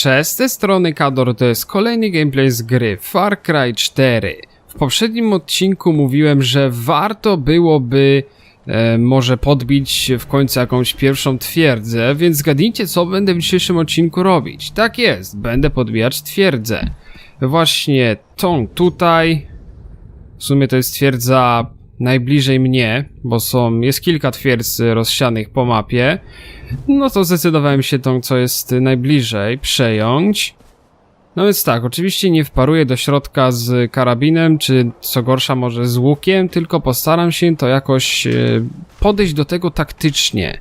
Cześć, z tej strony Kador, to jest kolejny gameplay z gry Far Cry 4. W poprzednim odcinku mówiłem, że warto byłoby e, może podbić w końcu jakąś pierwszą twierdzę, więc zgadnijcie co będę w dzisiejszym odcinku robić. Tak jest, będę podbijać twierdzę. Właśnie tą tutaj, w sumie to jest twierdza najbliżej mnie, bo są, jest kilka twierdz rozsianych po mapie. No to zdecydowałem się tą, co jest najbliżej, przejąć. No więc tak, oczywiście nie wparuję do środka z karabinem, czy co gorsza może z łukiem, tylko postaram się to jakoś e, podejść do tego taktycznie.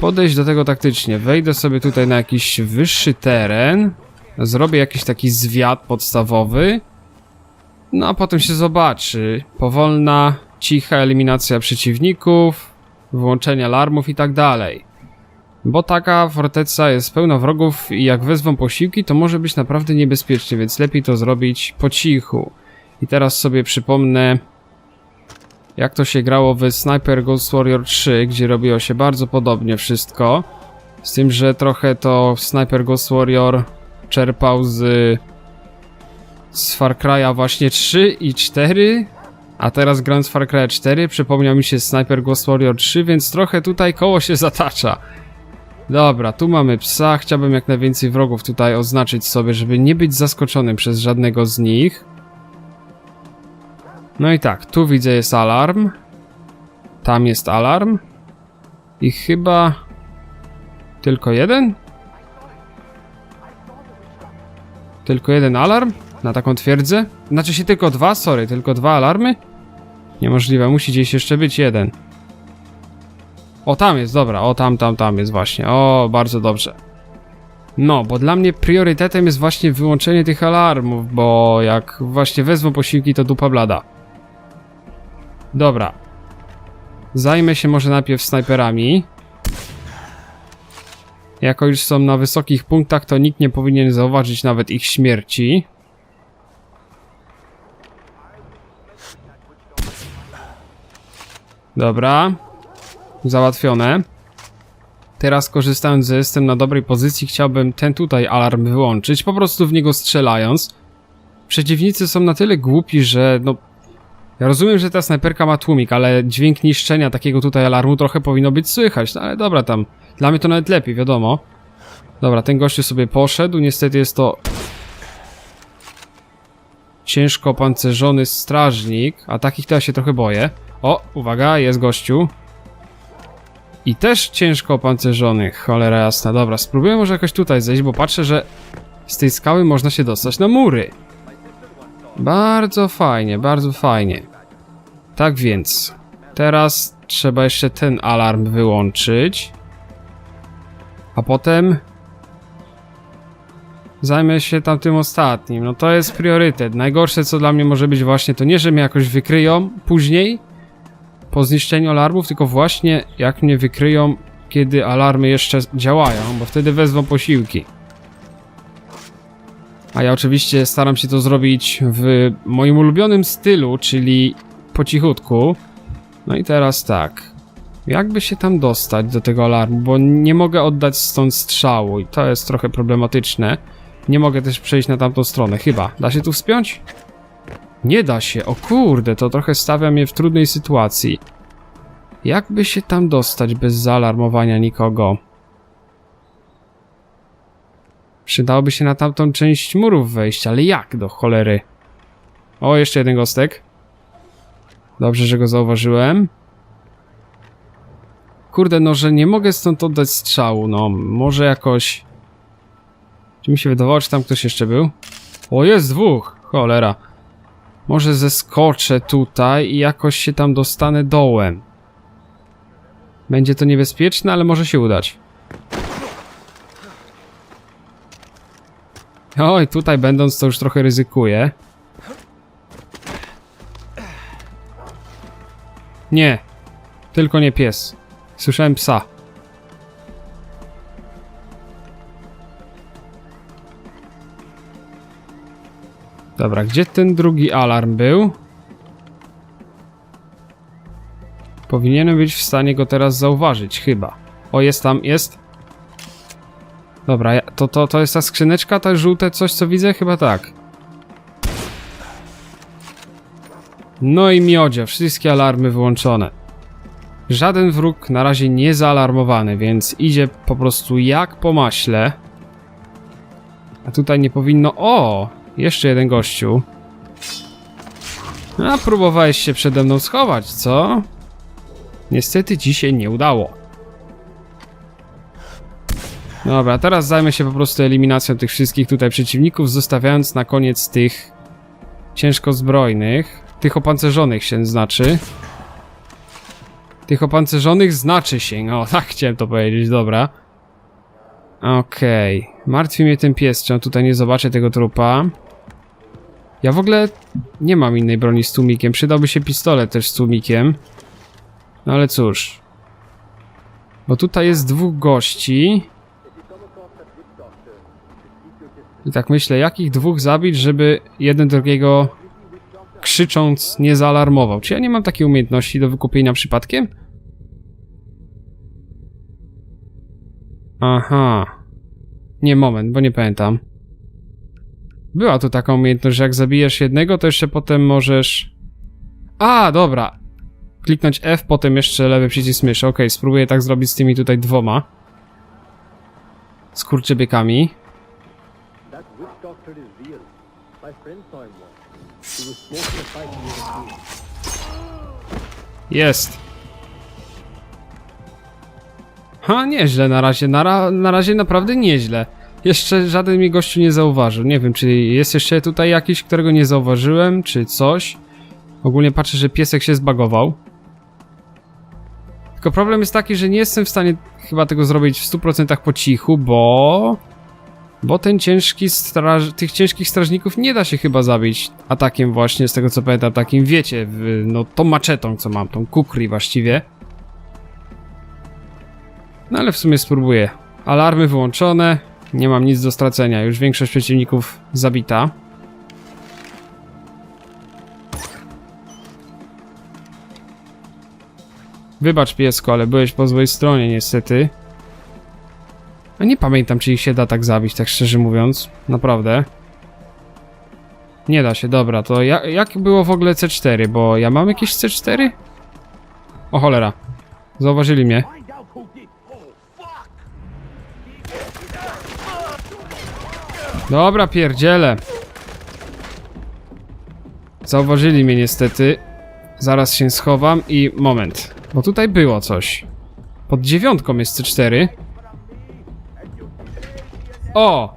Podejść do tego taktycznie. Wejdę sobie tutaj na jakiś wyższy teren, zrobię jakiś taki zwiat podstawowy, no a potem się zobaczy. Powolna, cicha eliminacja przeciwników, wyłączenie alarmów i tak dalej. Bo taka forteca jest pełna wrogów i jak wezwą posiłki, to może być naprawdę niebezpiecznie, więc lepiej to zrobić po cichu. I teraz sobie przypomnę, jak to się grało w Sniper Ghost Warrior 3, gdzie robiło się bardzo podobnie wszystko. Z tym, że trochę to Sniper Ghost Warrior czerpał z, z Far Cry'a właśnie 3 i 4, a teraz grając Far Cry 4 przypomniał mi się Sniper Ghost Warrior 3, więc trochę tutaj koło się zatacza. Dobra, tu mamy psa. Chciałbym jak najwięcej wrogów tutaj oznaczyć sobie, żeby nie być zaskoczonym przez żadnego z nich. No i tak, tu widzę jest alarm. Tam jest alarm. I chyba... Tylko jeden? Tylko jeden alarm? Na taką twierdzę? Znaczy się tylko dwa, sorry, tylko dwa alarmy? Niemożliwe, musi gdzieś jeszcze być jeden. O, tam jest, dobra, o, tam, tam, tam jest właśnie. O, bardzo dobrze. No, bo dla mnie priorytetem jest właśnie wyłączenie tych alarmów, bo jak właśnie wezmą posiłki, to dupa blada. Dobra. Zajmę się może najpierw snajperami. Jako już są na wysokich punktach, to nikt nie powinien zauważyć nawet ich śmierci. Dobra. Załatwione. Teraz korzystając, że jestem na dobrej pozycji, chciałbym ten tutaj alarm wyłączyć, po prostu w niego strzelając. Przeciwnicy są na tyle głupi, że no... Ja rozumiem, że ta snajperka ma tłumik, ale dźwięk niszczenia takiego tutaj alarmu trochę powinno być słychać, no ale dobra tam. Dla mnie to nawet lepiej, wiadomo. Dobra, ten gościu sobie poszedł, niestety jest to... Ciężko pancerzony strażnik, a takich to ja się trochę boję. O, uwaga, jest gościu. I też ciężko opancerzony, cholera jasna. Dobra, spróbuję może jakoś tutaj zejść, bo patrzę, że z tej skały można się dostać na mury. Bardzo fajnie, bardzo fajnie. Tak więc, teraz trzeba jeszcze ten alarm wyłączyć. A potem zajmę się tamtym ostatnim. No to jest priorytet. Najgorsze co dla mnie może być właśnie to nie, że mnie jakoś wykryją później, po zniszczeniu alarmów, tylko właśnie jak mnie wykryją, kiedy alarmy jeszcze działają, bo wtedy wezwą posiłki. A ja oczywiście staram się to zrobić w moim ulubionym stylu, czyli po cichutku. No i teraz tak. Jakby się tam dostać do tego alarmu, bo nie mogę oddać stąd strzału i to jest trochę problematyczne. Nie mogę też przejść na tamtą stronę, chyba. Da się tu wspiąć? Nie da się, o kurde, to trochę stawia mnie w trudnej sytuacji. Jakby się tam dostać bez zaalarmowania nikogo? Przydałoby się na tamtą część murów wejść, ale jak do cholery? O, jeszcze jeden gostek. Dobrze, że go zauważyłem. Kurde, no, że nie mogę stąd oddać strzału, no, może jakoś... Czy mi się wydawało, czy tam ktoś jeszcze był? O, jest dwóch, cholera. Może zeskoczę tutaj i jakoś się tam dostanę dołem. Będzie to niebezpieczne, ale może się udać. Oj, tutaj będąc to już trochę ryzykuję. Nie. Tylko nie pies. Słyszałem psa. Dobra, gdzie ten drugi alarm był? Powinienem być w stanie go teraz zauważyć, chyba. O, jest tam, jest. Dobra, to, to, to jest ta skrzyneczka, to żółte coś, co widzę? Chyba tak. No i miodzie, wszystkie alarmy wyłączone. Żaden wróg na razie nie zaalarmowany, więc idzie po prostu jak po maśle. A tutaj nie powinno... O! Jeszcze jeden gościu. A próbowałeś się przede mną schować, co? Niestety się nie udało. Dobra, teraz zajmę się po prostu eliminacją tych wszystkich tutaj przeciwników, zostawiając na koniec tych ciężko zbrojnych. Tych opancerzonych się znaczy. Tych opancerzonych znaczy się. No, tak chciałem to powiedzieć, dobra. Okej. Martwi mnie ten pies, czy on tutaj nie zobaczy tego trupa. Ja w ogóle nie mam innej broni z tłumikiem. Przydałby się pistolet też z tłumikiem. No ale cóż. Bo tutaj jest dwóch gości. I tak myślę, jakich dwóch zabić, żeby jeden drugiego krzycząc nie zaalarmował. Czy ja nie mam takiej umiejętności do wykupienia przypadkiem? Aha. Nie, moment, bo nie pamiętam. Była tu taka umiejętność, że jak zabijesz jednego, to jeszcze potem możesz... A, dobra. Kliknąć F, potem jeszcze lewy przycisk myszy. Okej, spróbuję tak zrobić z tymi tutaj dwoma. The tree. Jest. Ha, nieźle na razie. Na, ra na razie naprawdę nieźle. Jeszcze żaden mi gościu nie zauważył. Nie wiem, czy jest jeszcze tutaj jakiś, którego nie zauważyłem, czy coś. Ogólnie patrzę, że piesek się zbagował. Tylko problem jest taki, że nie jestem w stanie chyba tego zrobić w 100% po cichu, bo... Bo ten ciężki straż... tych ciężkich strażników nie da się chyba zabić atakiem właśnie, z tego co pamiętam, takim wiecie, w, no tą maczetą co mam, tą kukri właściwie. No ale w sumie spróbuję. Alarmy wyłączone, nie mam nic do stracenia, już większość przeciwników zabita. Wybacz piesko, ale byłeś po złej stronie niestety. A nie pamiętam, czy ich się da tak zabić, tak szczerze mówiąc. Naprawdę. Nie da się, dobra, to ja, jak było w ogóle C4? Bo ja mam jakieś C4? O cholera. Zauważyli mnie. Dobra, pierdziele. Zauważyli mnie niestety. Zaraz się schowam i moment. Bo tutaj było coś. Pod dziewiątką jest C4. O!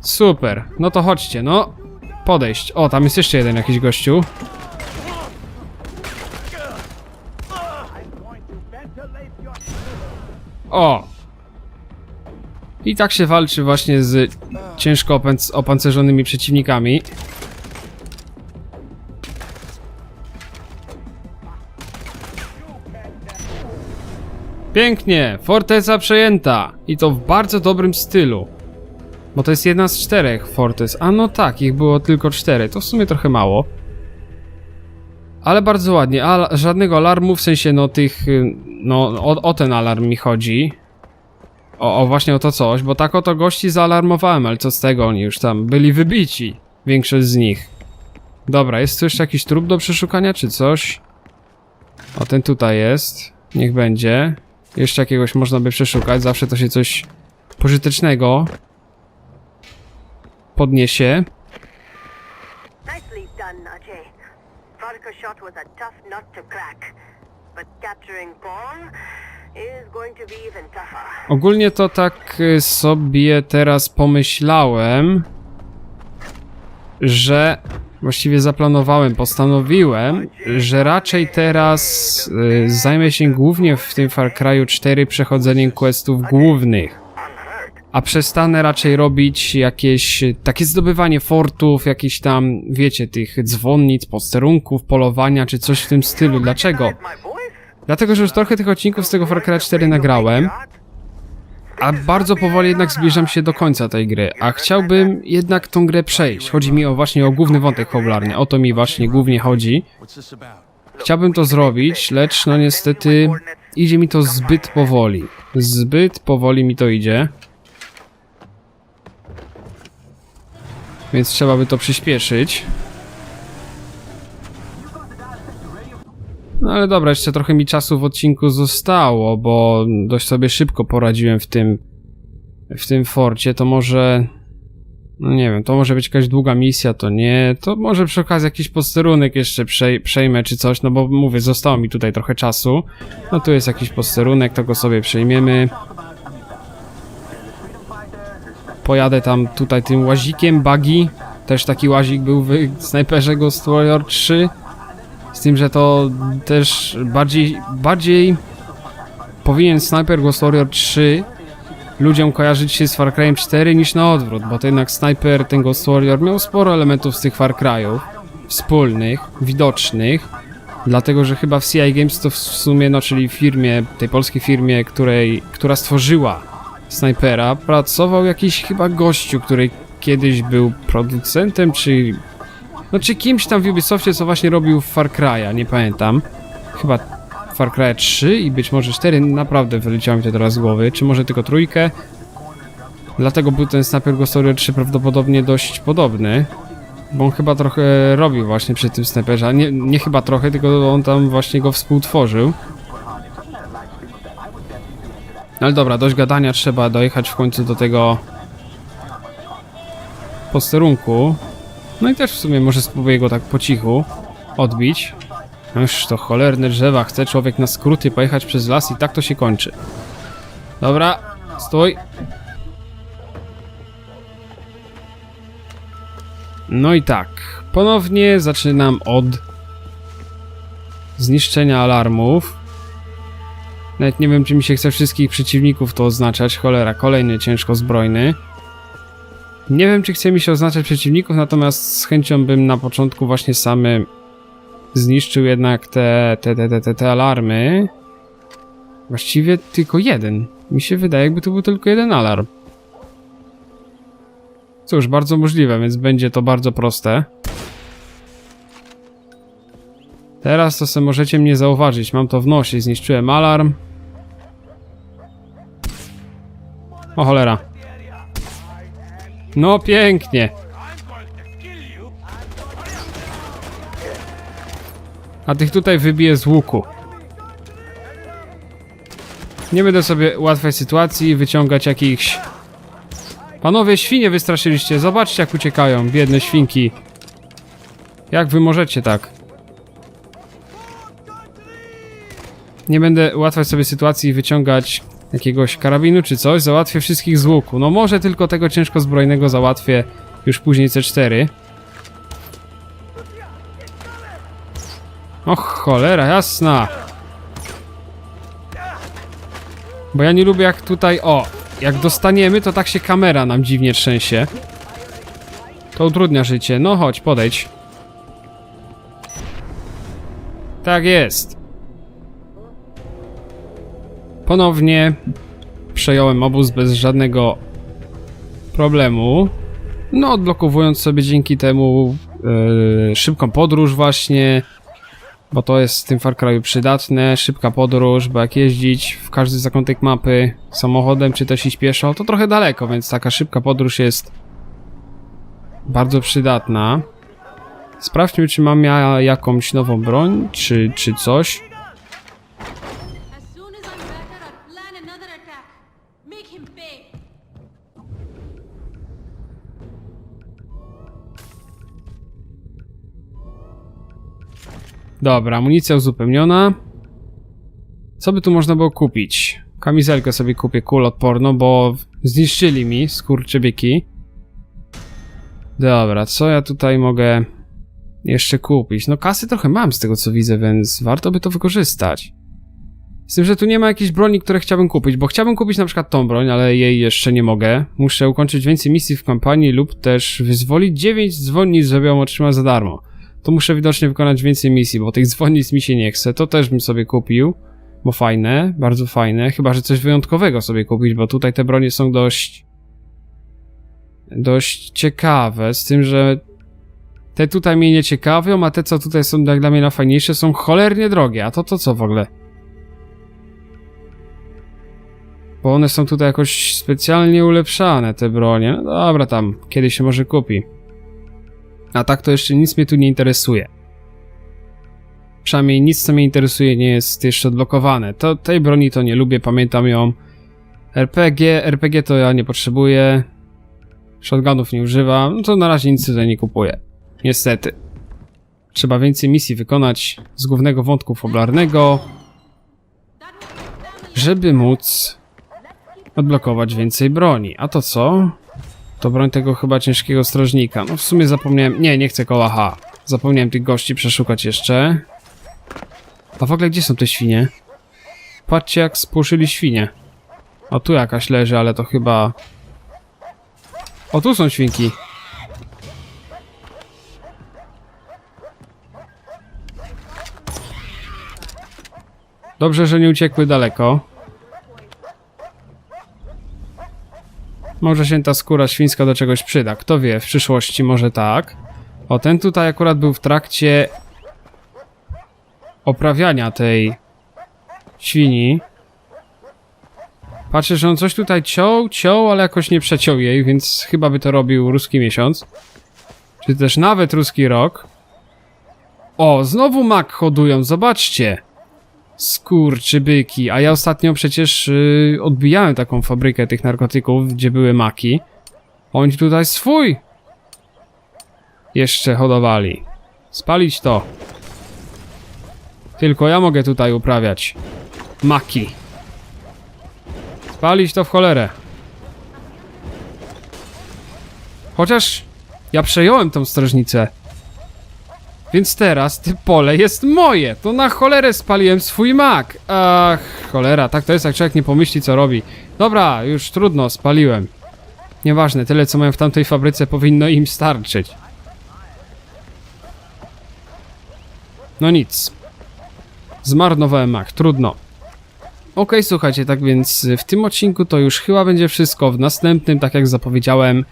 Super. No to chodźcie, no. Podejść. O, tam jest jeszcze jeden jakiś gościu. O! I tak się walczy właśnie z ciężko opancerzonymi przeciwnikami. Pięknie, forteca przejęta i to w bardzo dobrym stylu. Bo to jest jedna z czterech fortec. A no tak, ich było tylko cztery, to w sumie trochę mało. Ale bardzo ładnie, a żadnego alarmu, w sensie no tych, y, no o, o ten alarm mi chodzi. O, o właśnie o to coś, bo tak oto gości zaalarmowałem, ale co z tego, oni już tam byli wybici. Większość z nich. Dobra, jest tu jeszcze jakiś trup do przeszukania, czy coś? O, ten tutaj jest. Niech będzie. Jeszcze jakiegoś można by przeszukać, zawsze to się coś pożytecznego podniesie. Nicely Ajay. Shot was a tough nut to crack. But capturing Paul Ogólnie to tak y, sobie teraz pomyślałem, że właściwie zaplanowałem, postanowiłem, że raczej teraz y, zajmę się głównie w tym Far Cry'u 4 przechodzeniem questów głównych. A przestanę raczej robić jakieś y, takie zdobywanie fortów, jakieś tam, wiecie, tych dzwonnic, posterunków, polowania czy coś w tym stylu. Dlaczego? Dlatego, że już trochę tych odcinków z tego Far Cry 4 nagrałem, a bardzo powoli jednak zbliżam się do końca tej gry, a chciałbym jednak tą grę przejść. Chodzi mi o właśnie o główny wątek fabularny, o to mi właśnie głównie chodzi. Chciałbym to zrobić, lecz no niestety idzie mi to zbyt powoli. Zbyt powoli mi to idzie. Więc trzeba by to przyspieszyć. No ale dobra, jeszcze trochę mi czasu w odcinku zostało, bo dość sobie szybko poradziłem w tym w tym forcie, to może no nie wiem, to może być jakaś długa misja, to nie, to może przy okazji jakiś posterunek jeszcze przej przejmę czy coś, no bo mówię, zostało mi tutaj trochę czasu. No tu jest jakiś posterunek, to go sobie przejmiemy. Pojadę tam tutaj tym łazikiem, buggy. Też taki łazik był w Sniperze Ghost Warrior 3. Z tym, że to też bardziej, bardziej powinien Sniper Ghost Warrior 3 ludziom kojarzyć się z Far Cry'em 4 niż na odwrót, bo to jednak Sniper, ten Ghost Warrior miał sporo elementów z tych Far Cry'ów wspólnych, widocznych, dlatego, że chyba w CI Games to w sumie, no czyli firmie, tej polskiej firmie, której, która stworzyła Snipera, pracował jakiś chyba gościu, który kiedyś był producentem, czy... No czy kimś tam w Ubisoftie, co właśnie robił Far Cry'a, nie pamiętam. Chyba Far Cry 3 i być może 4, naprawdę wyleciało mi to teraz z głowy, czy może tylko trójkę. Dlatego był ten Sniper Ghost Warrior 3 prawdopodobnie dość podobny. Bo on chyba trochę robił właśnie przy tym sniperze, nie, nie chyba trochę, tylko on tam właśnie go współtworzył. No ale dobra, dość gadania, trzeba dojechać w końcu do tego posterunku. No i też w sumie może spróbuję go tak po cichu odbić. No już to cholerne drzewa, chce człowiek na skróty pojechać przez las i tak to się kończy. Dobra, stój. No i tak, ponownie zaczynam od zniszczenia alarmów. Nawet nie wiem, czy mi się chce wszystkich przeciwników to oznaczać. Cholera, kolejny ciężko zbrojny. Nie wiem, czy chce mi się oznaczać przeciwników, natomiast z chęcią bym na początku właśnie samy zniszczył jednak te, te, te, te, te, alarmy. Właściwie tylko jeden. Mi się wydaje, jakby to był tylko jeden alarm. Cóż, bardzo możliwe, więc będzie to bardzo proste. Teraz to sobie możecie mnie zauważyć. Mam to w nosie. Zniszczyłem alarm. O cholera. No pięknie. A tych tutaj wybiję z łuku. Nie będę sobie łatwej sytuacji wyciągać jakichś... Panowie, świnie wystraszyliście. Zobaczcie jak uciekają, biedne świnki. Jak wy możecie tak? Nie będę ułatwiać sobie sytuacji i wyciągać jakiegoś karabinu czy coś. Załatwię wszystkich z łuku. No może tylko tego ciężko zbrojnego załatwię już później C4. Och, cholera, jasna. Bo ja nie lubię jak tutaj, o, jak dostaniemy, to tak się kamera nam dziwnie trzęsie. To utrudnia życie. No chodź, podejdź. Tak jest. Ponownie przejąłem obóz bez żadnego problemu. No, odblokowując sobie dzięki temu yy, szybką podróż właśnie, bo to jest w tym Far Cry'u przydatne, szybka podróż, bo jak jeździć w każdy zakątek mapy samochodem, czy też iść pieszo, to trochę daleko, więc taka szybka podróż jest bardzo przydatna. Sprawdźmy, czy mam ja jakąś nową broń, czy, czy coś. Dobra, amunicja uzupełniona. Co by tu można było kupić? Kamizelkę sobie kupię kulodporną, bo zniszczyli mi skurczybyki. Dobra, co ja tutaj mogę jeszcze kupić? No kasy trochę mam z tego co widzę, więc warto by to wykorzystać. Z tym, że tu nie ma jakiejś broni, które chciałbym kupić, bo chciałbym kupić na przykład tą broń, ale jej jeszcze nie mogę. Muszę ukończyć więcej misji w kampanii lub też wyzwolić 9 dzwonnic, żeby ją otrzymać za darmo to muszę widocznie wykonać więcej misji, bo tych dzwonnic mi się nie chce. To też bym sobie kupił, bo fajne, bardzo fajne. Chyba, że coś wyjątkowego sobie kupić, bo tutaj te bronie są dość dość ciekawe, z tym, że te tutaj mnie nie ciekawią, a te co tutaj są dla mnie najfajniejsze są cholernie drogie. A to to co w ogóle? Bo one są tutaj jakoś specjalnie ulepszane, te bronie. No dobra, tam, kiedyś się może kupi. A tak to jeszcze nic mnie tu nie interesuje. Przynajmniej nic, co mnie interesuje, nie jest jeszcze odblokowane. To, tej broni to nie lubię, pamiętam ją. RPG, RPG to ja nie potrzebuję. Shotgunów nie używam, no to na razie nic tutaj nie kupuję. Niestety. Trzeba więcej misji wykonać z głównego wątku fabularnego, żeby móc odblokować więcej broni. A to co? To broń tego chyba ciężkiego strażnika. No w sumie zapomniałem... Nie, nie chcę koła. Zapomniałem tych gości przeszukać jeszcze. A w ogóle gdzie są te świnie? Patrzcie jak spłoszyli świnie. O tu jakaś leży, ale to chyba... O tu są świnki. Dobrze, że nie uciekły daleko. Może się ta skóra świńska do czegoś przyda. Kto wie, w przyszłości może tak. O, ten tutaj akurat był w trakcie oprawiania tej świni. Patrzę, że on coś tutaj ciął, ciął, ale jakoś nie przeciął jej, więc chyba by to robił ruski miesiąc. Czy też nawet ruski rok. O, znowu mak hodują, zobaczcie. Skurczybyki, a ja ostatnio przecież yy, odbijałem taką fabrykę tych narkotyków, gdzie były maki. Oni tutaj swój jeszcze hodowali. Spalić to. Tylko ja mogę tutaj uprawiać maki. Spalić to w cholerę. Chociaż ja przejąłem tą strażnicę. Więc teraz te pole jest moje. To na cholerę spaliłem swój mak. Ach, cholera, tak to jest, jak człowiek nie pomyśli, co robi. Dobra, już trudno, spaliłem. Nieważne, tyle co mają w tamtej fabryce powinno im starczyć. No nic. Zmarnowałem mak, trudno. Okej, słuchajcie, tak więc w tym odcinku to już chyba będzie wszystko. W następnym, tak jak zapowiedziałem,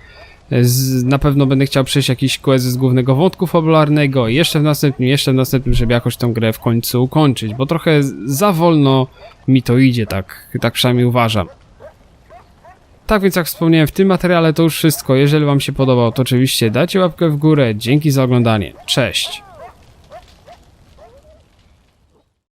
z, na pewno będę chciał przejść jakiś quest z głównego wątku fabularnego i jeszcze w następnym, jeszcze w następnym, żeby jakoś tą grę w końcu ukończyć, bo trochę za wolno mi to idzie, tak, tak przynajmniej uważam. Tak więc jak wspomniałem w tym materiale to już wszystko. Jeżeli wam się podobał, to oczywiście dajcie łapkę w górę. Dzięki za oglądanie. Cześć!